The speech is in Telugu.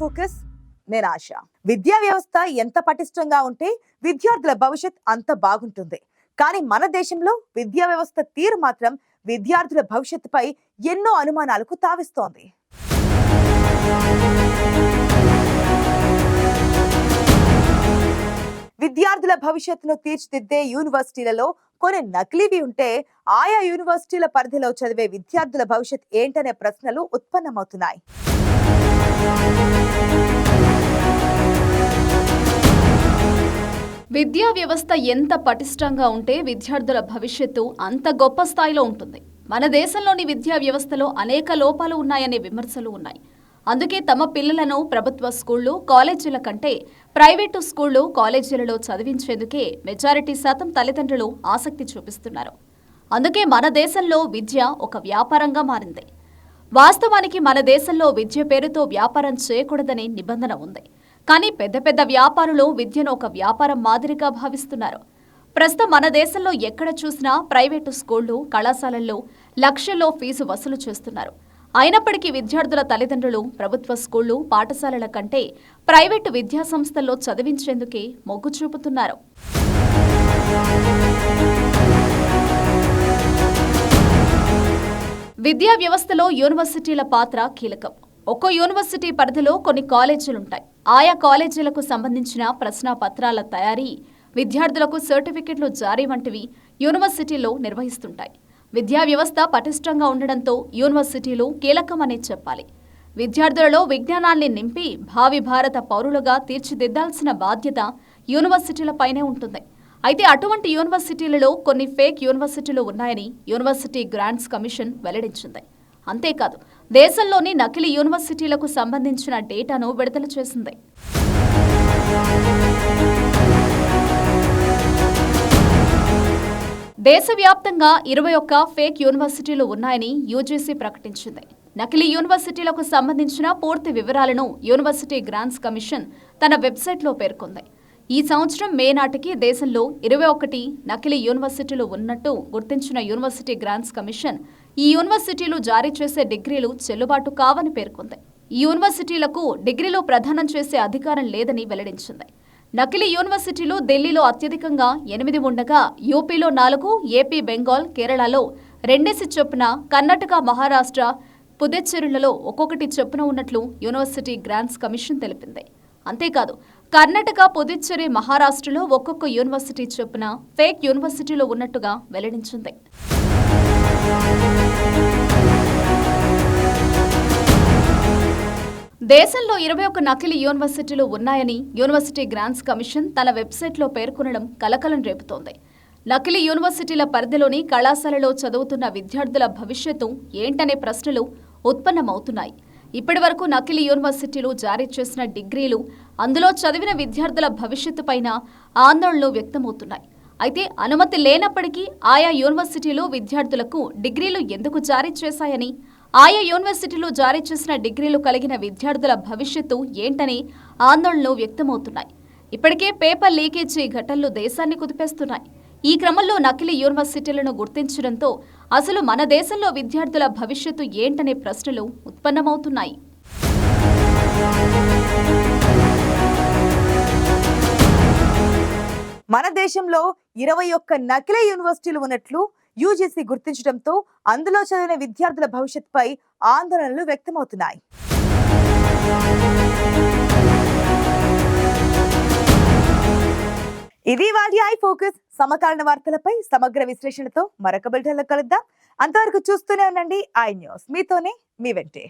ఫోకస్ నేను ఆశ విద్యా వ్యవస్థ ఎంత పటిష్టంగా ఉంటే విద్యార్థుల భవిష్యత్ అంత బాగుంటుంది. కానీ మన దేశంలో విద్యా వ్యవస్థ తీరు మాత్రం విద్యార్థుల భవిష్యత్తుపై ఎన్నో అనుమానాలకు తావిస్తోంది. విద్యార్థుల భవిష్యత్తును తీర్చిదిద్దే యూనివర్సిటీలలో కొన్ని నకిలీవి ఉంటే ఆయా యూనివర్సిటీల పరిధిలో చదివే విద్యార్థుల భవిష్యత్ ఏంటనే ప్రశ్నలు ఉత్పన్నమవుతున్నాయి. విద్యా వ్యవస్థ ఎంత పటిష్టంగా ఉంటే విద్యార్థుల భవిష్యత్తు అంత గొప్ప స్థాయిలో ఉంటుంది. మన దేశంలోని విద్యా వ్యవస్థలో అనేక లోపాలు ఉన్నాయనే విమర్శలు ఉన్నాయి. అందుకే తమ పిల్లలను ప్రభుత్వ స్కూళ్ళు కాలేజీల కంటే ప్రైవేటు స్కూళ్ళు కాలేజీలలో చదివించేందుకే మెజారిటీ శాతం తల్లిదండ్రులు ఆసక్తి చూపిస్తున్నారు. అందుకే మన దేశంలో విద్య ఒక వ్యాపారంగా మారింది. వాస్తవానికి మన దేశంలో విద్య పేరుతో వ్యాపారం చేయకూడదనే నిబంధన ఉంది. కానీ పెద్ద పెద్ద వ్యాపారులు విద్యను ఒక వ్యాపారం మాదిరిగా భావిస్తున్నారు. ప్రస్తుతం మన దేశంలో ఎక్కడ చూసినా ప్రైవేటు స్కూళ్ళు కళాశాలల్లో లక్షల్లో ఫీజు వసూలు చేస్తున్నారు. అయినప్పటికీ విద్యార్థుల తల్లిదండ్రులు ప్రభుత్వ స్కూళ్ళు పాఠశాలల కంటే ప్రైవేటు విద్యాసంస్థల్లో చదివించేందుకే మొగ్గు చూపుతున్నారు. విద్యా వ్యవస్థలో యూనివర్సిటీల పాత్ర కీలకం. ఒక్కో యూనివర్సిటీ పరిధిలో కొన్ని కాలేజీలుంటాయి. ఆయా కాలేజీలకు సంబంధించిన ప్రశ్న పత్రాల తయారీ విద్యార్థులకు సర్టిఫికెట్లు జారీ వంటివి యూనివర్సిటీలో నిర్వహిస్తుంటాయి. విద్యా వ్యవస్థ పటిష్టంగా ఉండడంతో యూనివర్సిటీలు కీలకమనే చెప్పాలి. విద్యార్థులలో విజ్ఞానాన్ని నింపి భావి భారత పౌరులుగా తీర్చిదిద్దాల్సిన బాధ్యత యూనివర్సిటీలపైనే ఉంటుంది. అయితే అటువంటి యూనివర్సిటీలలో కొన్ని ఫేక్ యూనివర్సిటీలు ఉన్నాయని యూనివర్సిటీ గ్రాంట్స్ కమిషన్ వెల్లడించింది. అంతేకాదు దేశంలోని నకిలీ యూనివర్సిటీలకు సంబంధించిన డేటాను విడుదల చేసింది. దేశవ్యాప్తంగా ఇరవై ఒక్క ఫేక్ యూనివర్సిటీలు ఉన్నాయని యూజీసీ ప్రకటించింది. నకిలీ యూనివర్సిటీలకు సంబంధించిన పూర్తి వివరాలను యూనివర్సిటీ గ్రాంట్స్ కమిషన్ తన వెబ్సైట్లో పేర్కొంది. ఈ సంవత్సరం మే నాటికి దేశంలో ఇరవై ఒకటి నకిలీ యూనివర్సిటీలు ఉన్నట్టు గుర్తించిన యూనివర్సిటీ గ్రాంట్స్ కమిషన్ ఈ యూనివర్సిటీలు జారీ చేసే డిగ్రీలు చెల్లుబాటు కావని పేర్కొంది. ఈ యూనివర్సిటీలకు డిగ్రీలో ప్రదానం చేసే అధికారం లేదని వెల్లడించింది. నకిలీ యూనివర్సిటీలు ఢిల్లీలో అత్యధికంగా ఎనిమిది ఉండగా యూపీలో నాలుగు ఏపీ బెంగాల్ కేరళలో రెండేసి చొప్పున కర్ణాటక మహారాష్ట్ర పుదుచ్చేరులలో ఒక్కొక్కటి చొప్పున ఉన్నట్లు యూనివర్సిటీ గ్రాంట్స్ కమిషన్ తెలిపింది. అంతేకాదు కర్ణాటక పుదుచ్చేరి మహారాష్ట్రలో ఒక్కొక్క యూనివర్సిటీ చొప్పున ఫేక్ యూనివర్సిటీలో ఉన్నట్టుగా వెల్లడించింది. దేశంలో ఇరవై ఒక నకిలీ యూనివర్సిటీలు ఉన్నాయని యూనివర్సిటీ గ్రాంట్స్ కమిషన్ తన వెబ్సైట్లో పేర్కొనడం కలకలం రేపుతోంది. నకిలీ యూనివర్సిటీల పరిధిలోని కళాశాలలో చదువుతున్న విద్యార్థుల భవిష్యత్తు ఏంటనే ప్రశ్నలు ఉత్పన్నమవుతున్నాయి. ఇప్పటి వరకు నకిలీ యూనివర్సిటీలు జారీ చేసిన డిగ్రీలు అందులో చదివిన విద్యార్థుల భవిష్యత్తు పైన ఆందోళనలు వ్యక్తమవుతున్నాయి. అయితే అనుమతి లేనప్పటికీ ఆయా యూనివర్సిటీలు విద్యార్థులకు డిగ్రీలు ఎందుకు జారీ చేశాయని ఆయా యూనివర్సిటీలు జారీ చేసిన డిగ్రీలు కలిగిన విద్యార్థుల భవిష్యత్తు ఏంటని ఆందోళనలు వ్యక్తమవుతున్నాయి. ఇప్పటికే పేపర్ లీకేజీ ఘటనలు దేశాన్ని కుదిపేస్తున్నాయి. ఈ క్రమంలో నకిలీ యూనివర్సిటీలను గుర్తించడంతో అసలు మన దేశంలో విద్యార్థుల భవిష్యత్తు ఏంటనే ప్రశ్నలు ఉత్పన్నమవుతున్నాయి. మన దేశంలో ఇరవై ఒక్క నకిలీ యూనివర్సిటీలు ఉన్నట్లు యూజీసీ గుర్తించడంతో అందులో చదివిన విద్యార్థుల భవిష్యత్పై ఆందోళనలు వ్యక్తమవుతున్నాయి. ఇది వాటి ఐ ఫోకస్. సమకాలీన వార్తలపై సమగ్ర విశ్లేషణతో మరొక బిల్టన్లో కలుద్దాం. అంతవరకు చూస్తూనే ఉండండి. I News. మీతోనే మీ వెంటే.